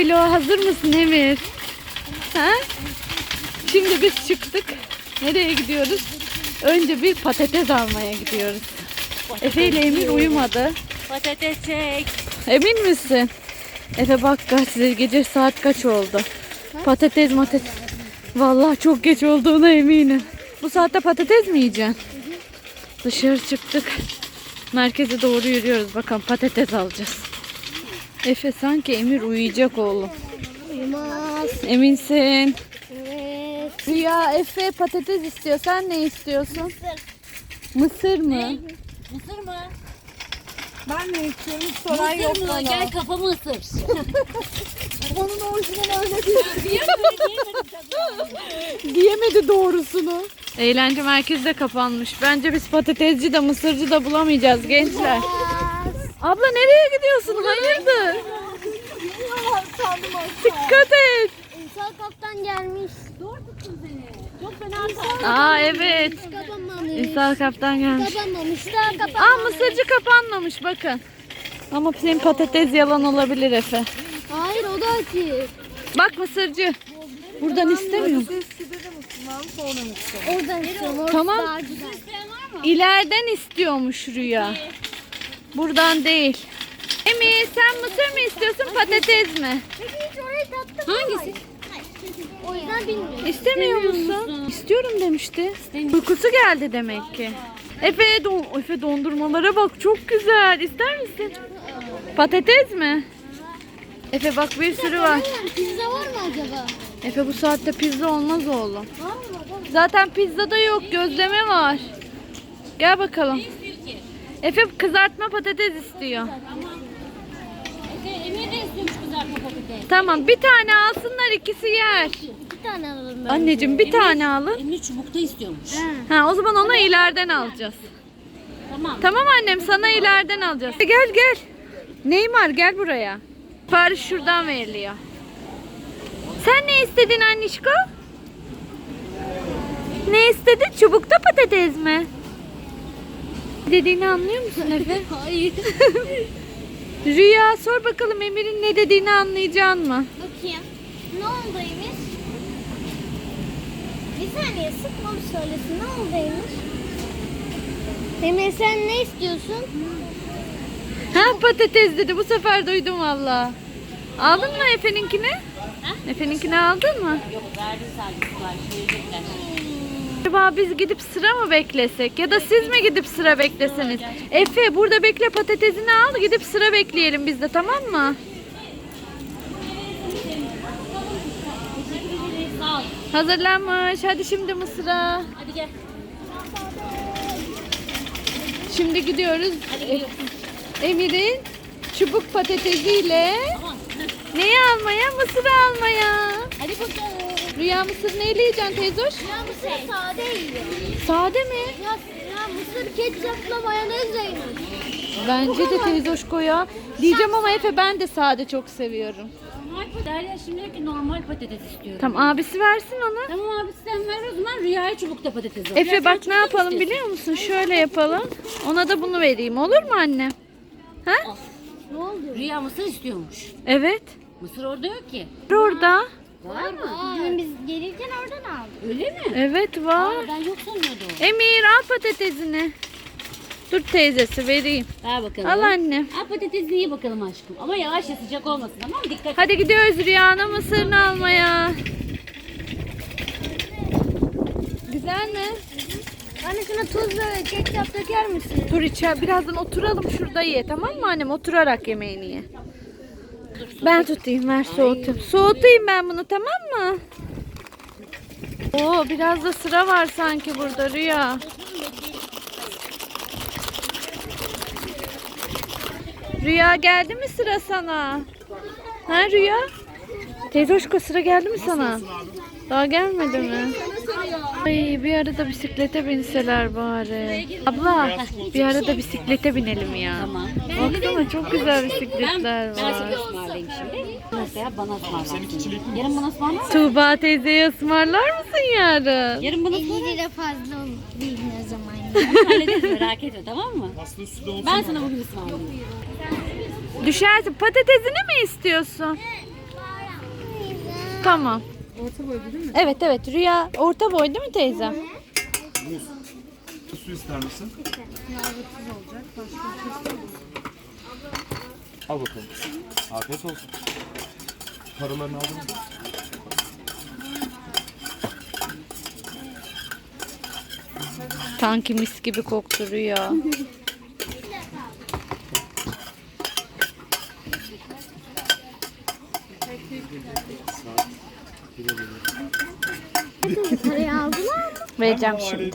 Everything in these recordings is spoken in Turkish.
Vlog'a hazır mısın Emir? Ha? Şimdi biz çıktık. Nereye gidiyoruz? Önce bir patates almaya gidiyoruz. Efe ile Emir uyumadı. Patates çek. Emin misin? Efe bak kaç gece saat kaç oldu? Patates matates. Vallahi çok geç olduğuna eminim. Bu saatte patates mi yiyeceksin? Dışarı çıktık. Merkeze doğru yürüyoruz. Bakalım patates alacağız. Efe sanki Emir uyuyacak oğlum. Uyumaz. Eminsin. Evet. Rüya Efe patates istiyor. Sen ne istiyorsun? Mısır mı? Mısır mı? Ben ne istiyorum? Hiç soran yok Mısır mı? bana. Gel kafamı ısır. Onun orijinali öyle değil. Diyemedi doğrusunu. Eğlence merkezi de kapanmış. Bence biz patatesci de mısırcı da bulamayacağız gençler. Abla nereye gidiyorsun? Hayırdır? Dikkat et. İnsan kaptan gelmiş. Doğru tuttun seni. Çok fena Aa evet. Kapanmamış. İsa kaptan gelmiş. Kapanmamış. Daha Aa kapanmamış. mısırcı kapanmamış bakın. Ama senin patates yalan olabilir Efe. Hayır o da açık. Bak mısırcı. Buradan istemiyorum. Oradan istiyorum. Orası Tamam. daha güzel. İleriden istiyormuş Rüya. Buradan değil. Emir sen mısır mı istiyorsun patates mi? Peki hiç orayı tattın mı? Hangisi? O yüzden bilmiyorum. İstemiyor musun? İstiyorum demişti. Uykusu geldi demek ki. Efe, don Efe dondurmalara bak çok güzel. İster misin? Patates mi? Efe bak bir sürü var. Pizza var mı acaba? Efe bu saatte pizza olmaz oğlum. Zaten pizza da yok gözleme var. Gel bakalım. Efe kızartma patates istiyor. Emir de istiyormuş kızartma patates. Tamam bir tane alsınlar ikisi yer. Bir tane alalım ben. Anneciğim bir tane alın. Emir çubukta istiyormuş. Ha o zaman ona ileriden alacağız. Tamam. Tamam annem sana ileriden alacağız. Gel gel. Neymar gel buraya. Sipariş şuradan veriliyor. Sen ne istedin annişko? Ne istedin? Çubukta patates mi? Dediğini anlıyor musun Efe? Hayır. Rüya sor bakalım Emir'in ne dediğini anlayacaksın mı? Bakayım. Ne oldu Emir? Bir saniye sıkma bir söylesin. Ne oldu Emir? Emir sen ne istiyorsun? Ha patates dedi bu sefer duydum valla. Aldın mı Efe'ninkini? Efe'ninkini aldın mı? Yok verdim sadece verecekler. Acaba biz gidip sıra mı beklesek ya da siz mi gidip sıra bekleseniz? Efe burada bekle patatesini al gidip sıra bekleyelim biz de tamam mı? Hazırlanmış hadi şimdi mısıra. Hadi gel. Şimdi gidiyoruz. Emir'in çubuk patatesiyle neyi almaya? Mısır almaya. Hadi bakalım. Rüya mısır neyle yiyeceksin teyzoş? Ya mısır sade yiyor. Sade mi? Ya, ya mısır ketçapla mayonezle yenir. Bence de teyzoşko ya. Diyeceğim ama Efe ben de sade çok seviyorum. Normal patates. Derya şimdi diyor ki normal patates istiyorum. Tamam abisi versin ona. Tamam abi sen ver o zaman Rüya'ya çubukta patates al. Efe bak ne yapalım biliyor musun? Şöyle yapalım. Ona da bunu vereyim. Olur mu anne? Ha? Ne oldu? Rüya mısır istiyormuş. Evet. Mısır orada yok ki. Orada. Var mı? Dün biz gelirken oradan aldık. Öyle mi? Evet var. Aa, ben yok sanıyordum. Emir al patatesini. Dur teyzesi vereyim. Ver bakalım. Al anne. Al patatesini ye bakalım aşkım. Ama yavaş ya sıcak olmasın tamam mı? Dikkat et. Hadi gidiyoruz Rüya'nın mısırını almaya. Güzel mi? Anne şuna tuz ve ketçap döker misin? Dur içer birazdan oturalım şurada ye tamam mı annem? Oturarak yemeğini ye. Ben tutayım ver soğutayım. Soğutayım ben bunu tamam mı? Oo biraz da sıra var sanki burada Rüya. Rüya geldi mi sıra sana? Ha Rüya? Teyze hoşko sıra geldi mi sana? Daha gelmedi mi? Ay bir arada bisiklete binseler bari. Abla bir arada bisiklete binelim ya. Tamam. Baksana çok güzel Ben, bisikletler ben var. ısmarlayayım şimdi. Mesela bana ısmarlarsın. Yarın bana ısmarlar mısın? Tuğba teyzeye ısmarlar mısın yarın? Yarın bana 50 lira fazla değil ne zaman. hallederiz merak etme tamam mı? Ben sana bugün ısmarlayayım. Düşersin. Patatesini mi istiyorsun? Tamam. Orta boy değil mi? Evet evet Rüya orta boy değil mi teyzem? Muz. Su ister misin? Al bakalım. Afiyet olsun. Paralarını aldın mı? Sanki mis gibi koktu Rüya. Parayı aldılar mı? Vereceğim şimdi.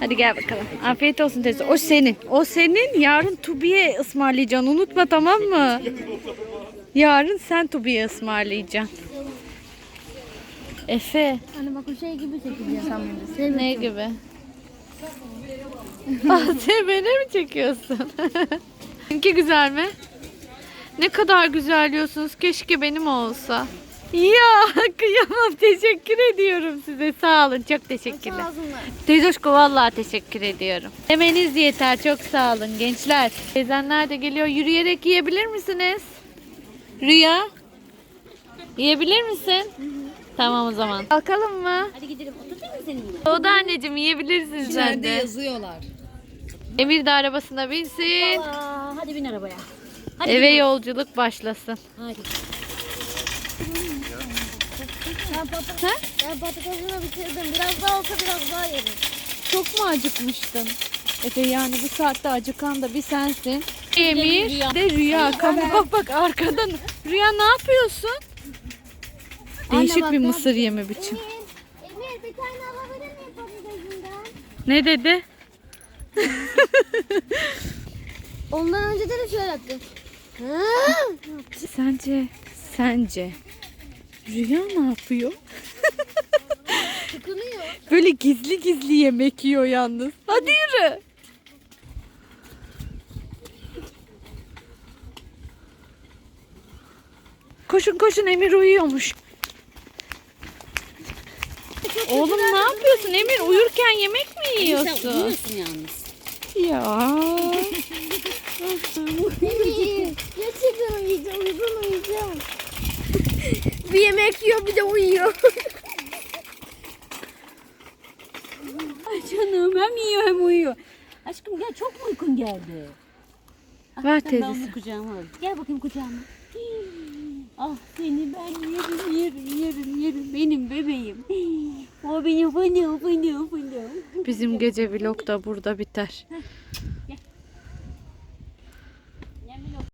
Hadi gel bakalım. Afiyet olsun teyze. O senin. O senin. Yarın Tubi'ye ısmarlayacaksın. Unutma tamam mı? Yarın sen Tubi'ye ısmarlayacaksın. Efe. Hani bak o şey gibi çekiliyor bunu. Ne gibi? ah, sen beni mi çekiyorsun? Seninki güzel mi? Ne kadar güzel diyorsunuz. Keşke benim olsa. Ya kıyamam. Teşekkür ediyorum size. Sağ olun. Çok teşekkürler. Teyzoşko vallahi teşekkür ediyorum. Demeniz yeter. Çok sağ olun gençler. Teyzenler de geliyor. Yürüyerek yiyebilir misiniz? Rüya? Yiyebilir misin? Tamam o zaman. Kalkalım mı? Hadi gidelim. Oturtayım mı seni yine? O da anneciğim yiyebilirsin sen de. yazıyorlar. Emir de arabasına binsin. Aa, hadi bin arabaya. Hadi Eve bin. yolculuk başlasın. Hadi. Ben, pata ben patatesini bitirdim. Biraz daha olsa biraz daha yerim. Çok mu acıkmıştın? Efe yani bu saatte acıkan da bir sensin. Emir Rüya. de Rüya. Bak bak bak arkadan. Rüya ne yapıyorsun? Değişik bak bir ben- mısır yeme biçim. Emir, Emir bir tane alabilir miyim patatesinden? Ne dedi? Ondan önce de şöyle yaptı. Sence, sence Rüya ne yapıyor? Tıkınıyor. Böyle gizli gizli yemek yiyor yalnız. Hadi yürü. Koşun koşun Emir uyuyormuş. Oğlum ne yapıyorsun Emir? Uyurken yemek mi Sen yiyorsun? uyuyorsun yalnız. Ya. Emir yemek yiyor bir de uyuyor. Ay canım hem yiyor hem uyuyor. Aşkım gel çok mu uykun geldi? Ah, Ver sen Ben onu kucağıma al. Gel bakayım kucağıma. Ah seni ben yerim yerim yerim yerim. Benim bebeğim. O benim fındığım fındığım fındığım. Bizim gece vlog da burada biter.